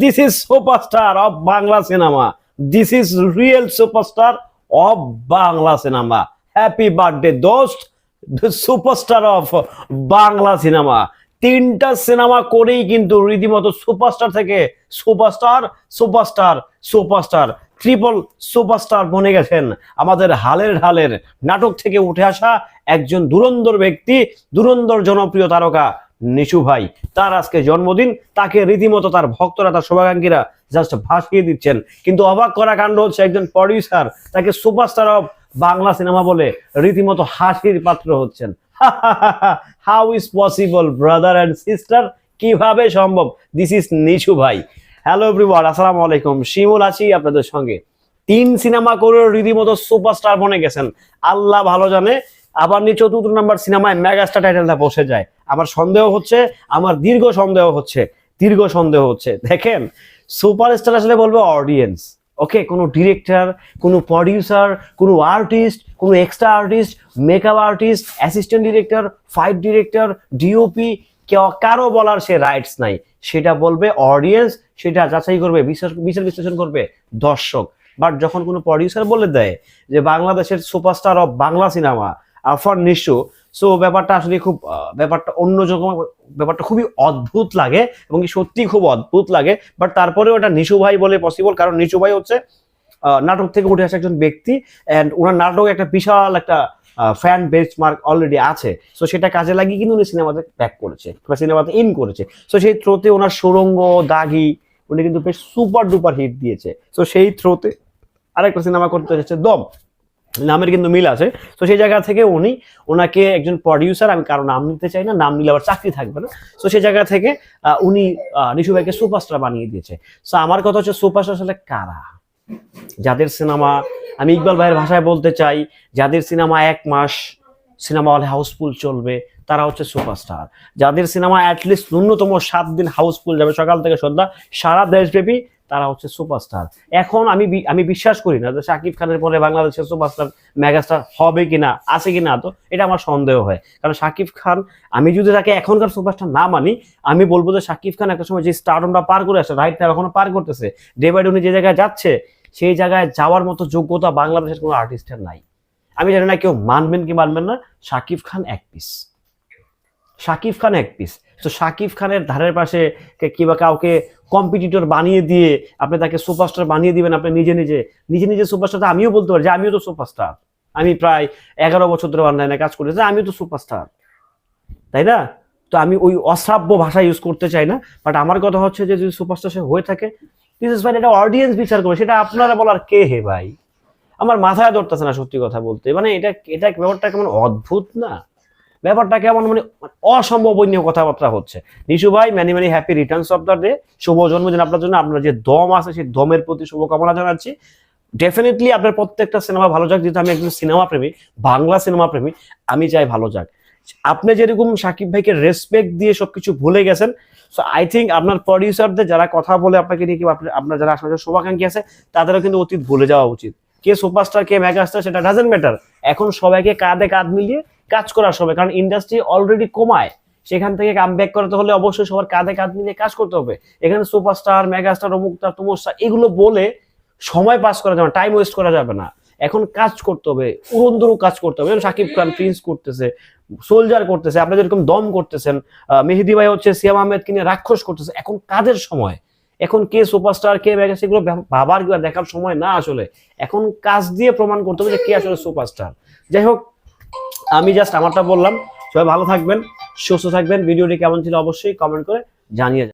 This is superstar of Bangla cinema this is real superstar of Bangla cinema happy birthday দোস্ত। Superstar of Bangla cinema তিনটা cinema করেই কিন্তু রীতিমতো superstar থেকে superstar superstar superstar triple superstar বনে গেছেন। আমাদের হালের ঢালের নাটক থেকে উঠে আসা একজন দুরন্দর ব্যক্তি, দুরন্দর জনপ্রিয় তারকা নিশু ভাই। তার আজকে জন্মদিন, তাকে রীতিমতো তার ভক্তরা, তার শুভাকাঙ্ক্ষীরা জাস্ট ভাসিয়ে দিচ্ছেন। কিন্তু অবাক করা কাণ্ড হচ্ছে একজন প্রডিউসার তাকে সুপারস্টার অফ বাংলা সিনেমা বলে রীতিমতো হাসির পাত্র হচ্ছেন। How is possible brother and sister কীভাবে সম্ভব? দিস ইজ নিশু ভাই। হ্যালো এভরিওয়ান আসসালামু আলাইকুম। শিমুল আছি আপনাদের সঙ্গে। তিন সিনেমা করে রীতিমতো সুপারস্টার বনে গেছেন। আল্লাহ ভালো জানে আবার নিয়ে চতুর্থ নাম্বার সিনেমায় মেগাস্টার টাইটেলটা বসে যায়। আমার সন্দেহ হচ্ছে, আমার দীর্ঘ সন্দেহ হচ্ছে, দীর্ঘ সন্দেহ হচ্ছে। দেখেন, সুপারস্টার আসলে বলব অডিয়েন্স ওকে কোনো ডিরেক্টর কোনো প্রডিউসার কোনো আর্টিস্ট কোনো extra artist makeup artist assistant director fight director DOP কারও বলার সে রাইটস নাই। সেটা বলবে অডিয়েন্স সেটা যাচাই করবে, বিচার বিশ্লেষণ করবে দর্শক। বাট যখন কোনো প্রডিউসার বলে দেয় যে বাংলাদেশের superstar of Bangla cinema Afran Nisho so ব্যাপারটা আসলে খুব ব্যাপারটা অন্য রকম ব্যাপারটা খুবই অদ্ভুত লাগে এবং সত্যি খুব অদ্ভুত লাগে। বাট তারপরেও এটা নিশু ভাই বলে পসিবল কারণ নিশু ভাই হচ্ছে নাটক থেকে উঠে আসা একজন ব্যক্তি অ্যান্ড ওনার নাটক একটা বিশাল একটা ফ্যান বেস মার্ক অলরেডি আছে। সো সেটা কাজে লাগিয়ে কিন্তু উনি সিনেমাতে ব্যাক করেছে বা সিনেমাতে ইন করেছে। সো সেই থ্রোতে ওনার সুরঙ্গ, দাগি, উনি কিন্তু বেশ সুপার ডুপার হিট দিয়েছে। সো সেই থ্রোতে আরেকটা সিনেমা করতে হচ্ছে দম। নামের কিন্তু মিল আছে। তো সেই জায়গা থেকে উনি ওনাকে একজন প্রডিউসার আমি কারও নাম নিতে চাই না, নাম নিলে আবার চাকরি থাকবে না। তো সেই জায়গা থেকে উনি নিশু ভাইকে সুপারস্টার বানিয়ে দিয়েছে। সো আমার কথা হচ্ছে সুপারস্টার আসলে কারা? যাদের সিনেমা আমি ইকবাল ভাইয়ের ভাষায় বলতে চাই, যাদের সিনেমা এক মাস সিনেমা হলে হাউসফুল চলবে, তারা হচ্ছে সুপারস্টার যাদের সিনেমা অ্যাটলিস্ট ন্যূনতম সাত দিন হাউসফুল যাবে, সকাল থেকে সন্ধ্যা, সারা দেশব্যাপী তারা হচ্ছে সুপারস্টার। এখন আমি আমি বিশ্বাস করি না যে শাকিব খানের পরে বাংলাদেশের সুপারস্টার, মেগাস্টার হবে কিনা, আছে কিনা তো এটা আমার সন্দেহ হয়। কারণ শাকিব খান, আমি যদি তাকে এখনকার সুপারস্টার না মানি, আমি বলব যে শাকিব খান একটা সময় যে স্টারডমটা পার করে আসে রাইট তার এখনও পার করতেছে। ডে বাই যে জায়গায় যাচ্ছে, সেই জায়গায় যাওয়ার মতো যোগ্যতা বাংলাদেশের কোনো আর্টিস্টের নাই। আমি জানি না কেউ মানবেন কি মানবেন না, শাকিব খান এক পিস শাকিব খান এক পিস তো শাকিব খানের ধারের পাশে কিংবা কাউকে কম্পিটিটর বানিয়ে দিয়ে আপনি তাকে সুপারস্টার বানিয়ে দিবেন, আপনি নিজে নিজে নিজে নিজে সুপারস্টার আমিও বলতে পারি যে আমিও তো সুপারস্টার আমি প্রায় এগারো বছর ধরে অনলাইনে কাজ করেছি আমিও তো সুপারস্টার তাই না? তো আমি ওই অশ্রাব্য ভাষা ইউজ করতে চাই না বাট আমার কথা হচ্ছে যে যদি সুপারস্টার সে হয়ে থাকে দিস ইজ ফাইন এটা অডিয়েন্স বিচার করবে, সেটা আপনারা বলার কে হে ভাই? আমার মাথায় ধরতেছে না সত্যি কথা বলতে মানে এটা এটা ব্যাপারটা কেমন অদ্ভুত না? ব্যাপারটা কেমন মানে অসম্ভবনীয় কথাবার্তা হচ্ছে। নিশু ভাই many many happy returns of the day শুভ জন্মদিন আপনার জন্য, আপনার যে দম আছে, সেই দমের প্রতি শুভকামনা জানাচ্ছি। ডেফিনেটলি আপনার প্রত্যেকটা সিনেমা ভালো যাক, যেহেতু আমি একজন সিনেমা প্রেমী, বাংলা সিনেমা প্রেমী, আমি চাই ভালো যাক। আপনি যেরকম সাকিব ভাইকে রেসপেক্ট দিয়ে সবকিছু ভুলে গেছেন সো আই থিঙ্ক আপনার প্রডিউসারদের যারা কথা বলে আপনাকে নিয়ে আপনার- যারা আসলে শুভাকাঙ্ক্ষী আছে, তাদেরও কিন্তু অতীত ভুলে যাওয়া উচিত। কে সুপারস্টার কে মেগাস্টার সেটা ডাজেন্ট ম্যাটার এখন সবাইকে কাঁধে কাঁধ মিলিয়ে কাজ করার সময় কারণ ইন্ডাস্ট্রি অলরেডি কমায়। সেখান থেকে কাম ব্যাক করাতে হলে অবশ্যই সবার কাঁধে কাঁধ মিলিয়ে কাজ করতে হবে। এখানে সুপারস্টার মেগাস্টার অমুকটার তুমস্টার এগুলো বলে সময় পাস করা যাবে টাইম ওয়েস্ট করা যাবে না। এখন কাজ করতে হবে, উড়ন্দরু কাজ করতে হবে। শাকিব খান প্রিন্স করতেছে সোলজার করতেছে আপনি যেরকম দম করতেছেন মেহেদি ভাই হচ্ছে সিয়াম আহমেদ কিনে রাক্ষস করতেছে, এখন কাদের সময়। এখন কে সুপারস্টার কে মেগা সেগুলো ভাবার দেখার সময় না আসলে। এখন কাজ দিয়ে প্রমাণ করতে হবে যে কে আসলে সুপারস্টার যাই হোক, আমি জাস্ট আমারটা বললাম। সবাই ভালো থাকবেন, সুস্থ থাকবেন। ভিডিওটি কেমন ছিল অবশ্যই কমেন্ট করে জানিয়ে।